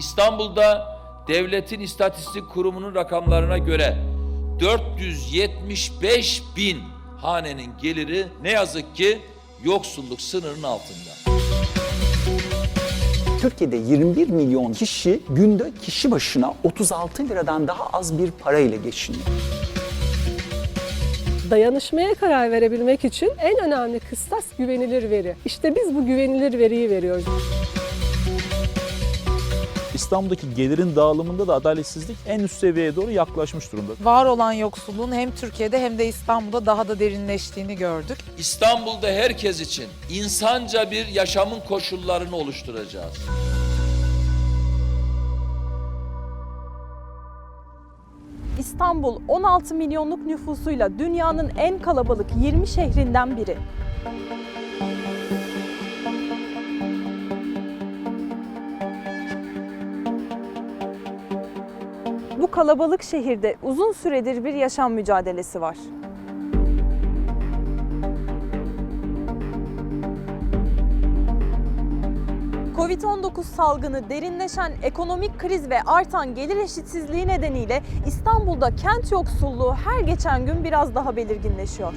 İstanbul'da Devletin İstatistik Kurumu'nun rakamlarına göre 475 bin hanenin geliri ne yazık ki yoksulluk sınırının altında. Türkiye'de 21 milyon kişi günde kişi başına 36 liradan daha az bir parayla geçiniyor. Dayanışmaya karar verebilmek için en önemli kıstas güvenilir veri. İşte biz bu güvenilir veriyi veriyoruz. İstanbul'daki gelirin dağılımında da adaletsizlik en üst seviyeye doğru yaklaşmış durumda. Var olan yoksulluğun hem Türkiye'de hem de İstanbul'da daha da derinleştiğini gördük. İstanbul'da herkes için insanca bir yaşamın koşullarını oluşturacağız. İstanbul 16 milyonluk nüfusuyla dünyanın en kalabalık 20 şehrinden biri. Kalabalık şehirde uzun süredir bir yaşam mücadelesi var. Covid-19 salgını, derinleşen ekonomik kriz ve artan gelir eşitsizliği nedeniyle İstanbul'da kent yoksulluğu her geçen gün biraz daha belirginleşiyor.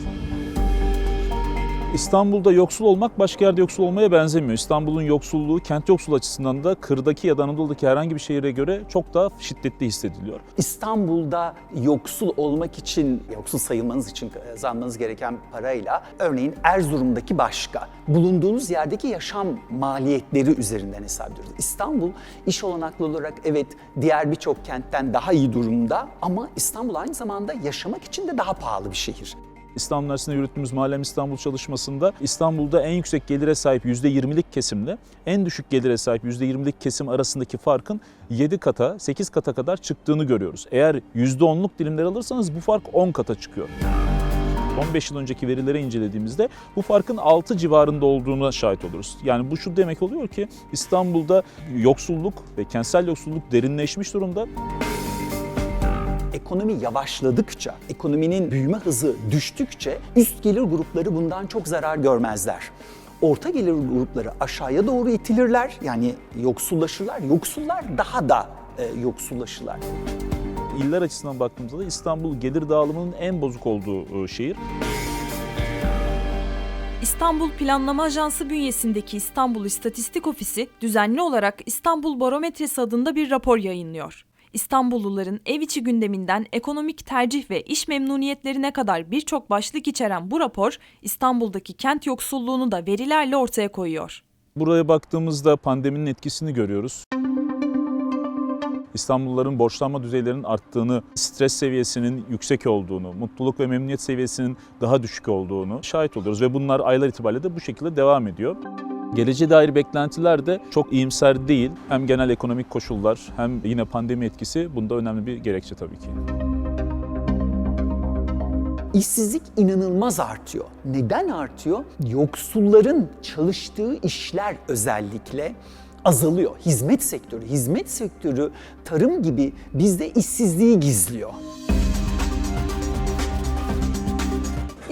İstanbul'da yoksul olmak başka yerde yoksul olmaya benzemiyor. İstanbul'un yoksulluğu kent yoksul açısından da kırdaki ya da Anadolu'daki herhangi bir şehire göre çok daha şiddetli hissediliyor. İstanbul'da yoksul olmak için, yoksul sayılmanız için kazanmanız gereken parayla örneğin Erzurum'daki başka, bulunduğunuz yerdeki yaşam maliyetleri üzerinden hesap ediyoruz. İstanbul iş olanaklı olarak evet diğer birçok kentten daha iyi durumda ama İstanbul aynı zamanda yaşamak için de daha pahalı bir şehir. İstanbul Üniversitesi'nde yürüttüğümüz Mahallem İstanbul çalışmasında İstanbul'da en yüksek gelire sahip %20'lik kesimle en düşük gelire sahip %20'lik kesim arasındaki farkın 7 kata, 8 kata kadar çıktığını görüyoruz. Eğer %10'luk dilimler alırsanız bu fark 10 kata çıkıyor. 15 yıl önceki verilere incelediğimizde bu farkın 6 civarında olduğuna şahit oluruz. Yani bu şu demek oluyor ki İstanbul'da yoksulluk ve kentsel yoksulluk derinleşmiş durumda. Ekonomi yavaşladıkça, ekonominin büyüme hızı düştükçe üst gelir grupları bundan çok zarar görmezler. Orta gelir grupları aşağıya doğru itilirler yani yoksullaşırlar. Yoksullar daha da e, yoksullaşırlar. İller açısından baktığımızda da İstanbul gelir dağılımının en bozuk olduğu e, şehir. İstanbul Planlama Ajansı bünyesindeki İstanbul İstatistik Ofisi düzenli olarak İstanbul Barometresi adında bir rapor yayınlıyor. İstanbulluların ev içi gündeminden ekonomik tercih ve iş memnuniyetlerine kadar birçok başlık içeren bu rapor İstanbul'daki kent yoksulluğunu da verilerle ortaya koyuyor. Buraya baktığımızda pandeminin etkisini görüyoruz. İstanbulluların borçlanma düzeylerinin arttığını, stres seviyesinin yüksek olduğunu, mutluluk ve memnuniyet seviyesinin daha düşük olduğunu şahit oluyoruz ve bunlar aylar itibariyle de bu şekilde devam ediyor. Geleceğe dair beklentiler de çok iyimser değil. Hem genel ekonomik koşullar hem yine pandemi etkisi bunda önemli bir gerekçe tabii ki. İşsizlik inanılmaz artıyor. Neden artıyor? Yoksulların çalıştığı işler özellikle azalıyor. Hizmet sektörü, hizmet sektörü tarım gibi bizde işsizliği gizliyor.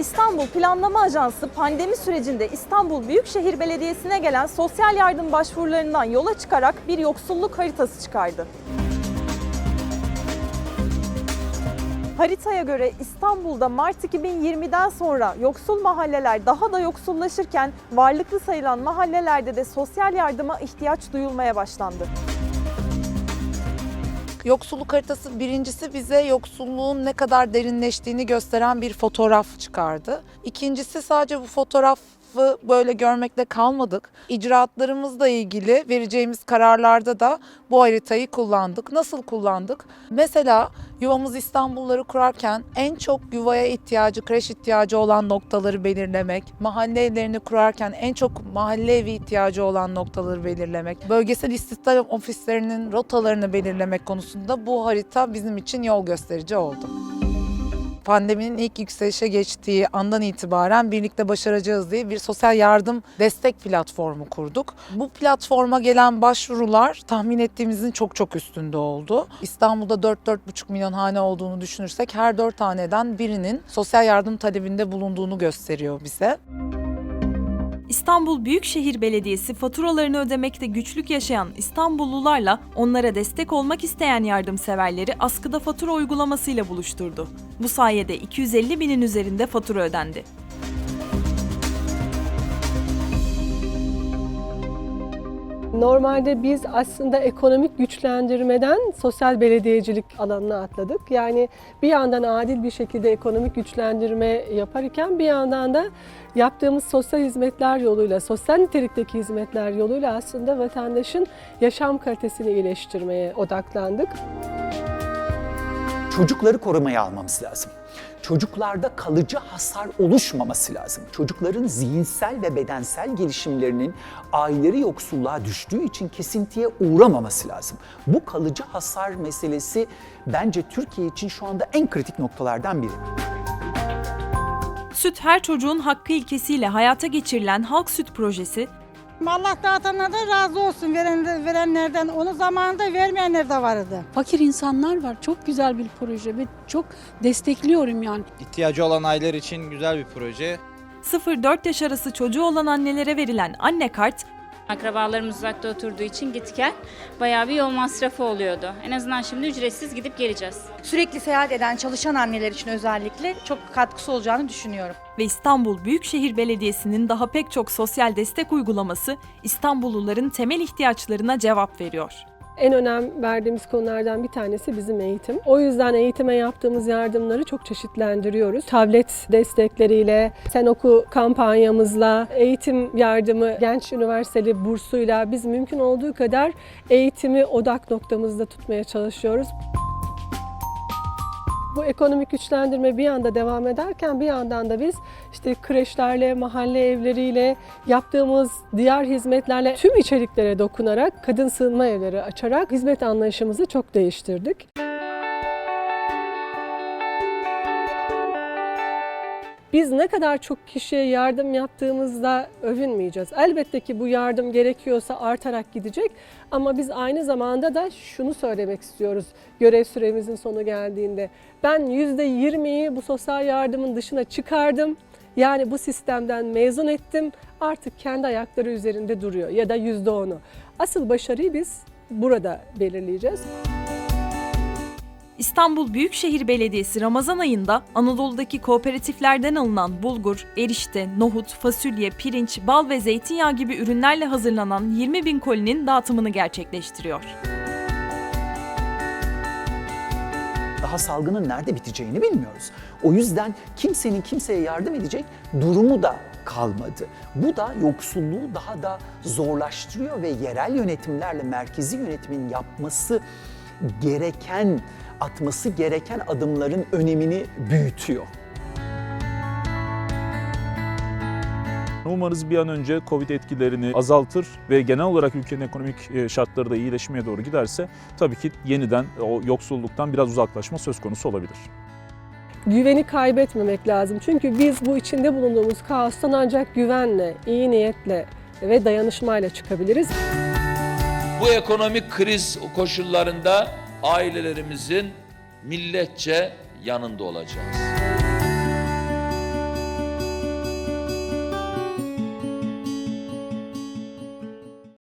İstanbul Planlama Ajansı pandemi sürecinde İstanbul Büyükşehir Belediyesi'ne gelen sosyal yardım başvurularından yola çıkarak bir yoksulluk haritası çıkardı. Haritaya göre İstanbul'da Mart 2020'den sonra yoksul mahalleler daha da yoksullaşırken varlıklı sayılan mahallelerde de sosyal yardıma ihtiyaç duyulmaya başlandı. Yoksulluk haritası birincisi bize yoksulluğun ne kadar derinleştiğini gösteren bir fotoğraf çıkardı. İkincisi sadece bu fotoğrafı böyle görmekle kalmadık. İcraatlarımızla ilgili vereceğimiz kararlarda da bu haritayı kullandık. Nasıl kullandık? Mesela yuvamız İstanbulları kurarken en çok yuvaya ihtiyacı, kreş ihtiyacı olan noktaları belirlemek, mahalle evlerini kurarken en çok mahalle evi ihtiyacı olan noktaları belirlemek, bölgesel istihdam ofislerinin rotalarını belirlemek konusunda bu harita bizim için yol gösterici oldu pandeminin ilk yükselişe geçtiği andan itibaren birlikte başaracağız diye bir sosyal yardım destek platformu kurduk. Bu platforma gelen başvurular tahmin ettiğimizin çok çok üstünde oldu. İstanbul'da 4-4,5 milyon hane olduğunu düşünürsek her 4 haneden birinin sosyal yardım talebinde bulunduğunu gösteriyor bize. İstanbul Büyükşehir Belediyesi faturalarını ödemekte güçlük yaşayan İstanbullularla onlara destek olmak isteyen yardımseverleri askıda fatura uygulamasıyla buluşturdu. Bu sayede 250 binin üzerinde fatura ödendi. Normalde biz aslında ekonomik güçlendirmeden sosyal belediyecilik alanına atladık. Yani bir yandan adil bir şekilde ekonomik güçlendirme yaparken bir yandan da yaptığımız sosyal hizmetler yoluyla, sosyal nitelikteki hizmetler yoluyla aslında vatandaşın yaşam kalitesini iyileştirmeye odaklandık. Çocukları korumaya almamız lazım. Çocuklarda kalıcı hasar oluşmaması lazım. Çocukların zihinsel ve bedensel gelişimlerinin aileleri yoksulluğa düştüğü için kesintiye uğramaması lazım. Bu kalıcı hasar meselesi bence Türkiye için şu anda en kritik noktalardan biri. Süt her çocuğun hakkı ilkesiyle hayata geçirilen Halk Süt projesi Allah dağıtanlardan razı olsun veren, verenlerden. Onu zamanında vermeyenler de vardı. Fakir insanlar var. Çok güzel bir proje ve çok destekliyorum yani. İhtiyacı olan aileler için güzel bir proje. 0-4 yaş arası çocuğu olan annelere verilen anne kart Akrabalarımız uzakta oturduğu için git gel bayağı bir yol masrafı oluyordu. En azından şimdi ücretsiz gidip geleceğiz. Sürekli seyahat eden çalışan anneler için özellikle çok katkısı olacağını düşünüyorum. ve İstanbul Büyükşehir Belediyesi'nin daha pek çok sosyal destek uygulaması İstanbulluların temel ihtiyaçlarına cevap veriyor. En önem verdiğimiz konulardan bir tanesi bizim eğitim. O yüzden eğitime yaptığımız yardımları çok çeşitlendiriyoruz. Tablet destekleriyle, Sen Oku kampanyamızla, eğitim yardımı, genç üniversiteli bursuyla biz mümkün olduğu kadar eğitimi odak noktamızda tutmaya çalışıyoruz. Bu ekonomik güçlendirme bir yanda devam ederken bir yandan da biz işte kreşlerle, mahalle evleriyle, yaptığımız diğer hizmetlerle tüm içeriklere dokunarak kadın sığınma evleri açarak hizmet anlayışımızı çok değiştirdik. Biz ne kadar çok kişiye yardım yaptığımızda övünmeyeceğiz. Elbette ki bu yardım gerekiyorsa artarak gidecek ama biz aynı zamanda da şunu söylemek istiyoruz görev süremizin sonu geldiğinde. Ben %20'yi bu sosyal yardımın dışına çıkardım. Yani bu sistemden mezun ettim. Artık kendi ayakları üzerinde duruyor ya da %10'u. Asıl başarıyı biz burada belirleyeceğiz. İstanbul Büyükşehir Belediyesi Ramazan ayında Anadolu'daki kooperatiflerden alınan bulgur, erişte, nohut, fasulye, pirinç, bal ve zeytinyağı gibi ürünlerle hazırlanan 20 bin kolinin dağıtımını gerçekleştiriyor. Daha salgının nerede biteceğini bilmiyoruz. O yüzden kimsenin kimseye yardım edecek durumu da kalmadı. Bu da yoksulluğu daha da zorlaştırıyor ve yerel yönetimlerle merkezi yönetimin yapması gereken, atması gereken adımların önemini büyütüyor. Umarız bir an önce Covid etkilerini azaltır ve genel olarak ülkenin ekonomik e, şartları da iyileşmeye doğru giderse tabii ki yeniden o yoksulluktan biraz uzaklaşma söz konusu olabilir. güveni kaybetmemek lazım. Çünkü biz bu içinde bulunduğumuz kaostan ancak güvenle, iyi niyetle ve dayanışmayla çıkabiliriz. Bu ekonomik kriz koşullarında ailelerimizin milletçe yanında olacağız.